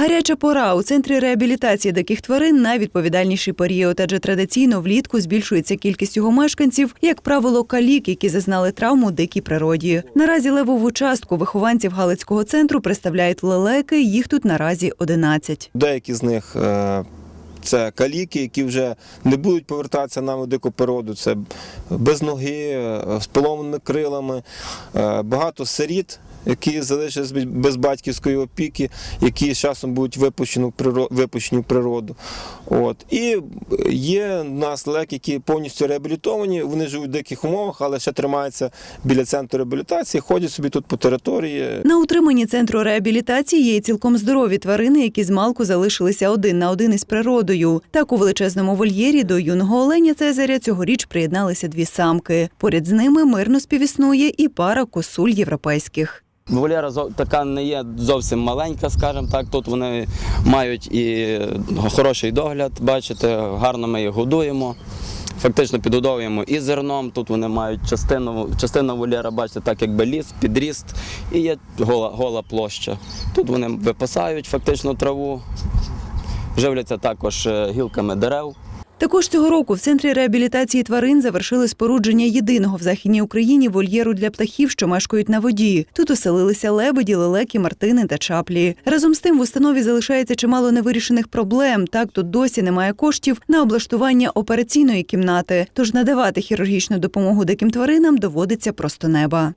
Гаряча пора у центрі реабілітації диких тварин найвідповідальніший період, адже традиційно влітку збільшується кількість його мешканців, як правило, калік, які зазнали травму дикій природі. Наразі левову частку вихованців Галицького центру представляють лелеки. Їх тут наразі 11. Деякі з них е, це каліки, які вже не будуть повертатися нам у дику природу. Це без ноги, е, з поломаними крилами, е, багато сиріт. Які залишились без- батьківської опіки, які з часом будуть випущені в природу. От. І є в нас леки, які повністю реабілітовані, вони живуть в диких умовах, але ще тримаються біля центру реабілітації, ходять собі тут по території, На утриманні центру реабілітації є цілком здорові тварини, які з малку залишилися один на один із природою. Так у величезному вольєрі до юного оленя Цезаря цьогоріч приєдналися дві самки. Поряд з ними мирно співіснує і пара косуль європейських. Вольєра така не є зовсім маленька, скажімо так. Тут вони мають і хороший догляд, бачите, гарно ми їх годуємо. Фактично підгодовуємо і зерном. Тут вони мають частину, частина вольєра, бачите, так якби ліс, підріст і є гола, гола площа. Тут вони випасають фактично траву, живляться також е, гілками дерев. Також цього року в центрі реабілітації тварин завершили спорудження єдиного в західній Україні вольєру для птахів, що мешкають на воді. Тут оселилися лебеді, лелеки, мартини та чаплі. Разом з тим в установі залишається чимало невирішених проблем. Так тут досі немає коштів на облаштування операційної кімнати. Тож надавати хірургічну допомогу диким тваринам доводиться просто неба.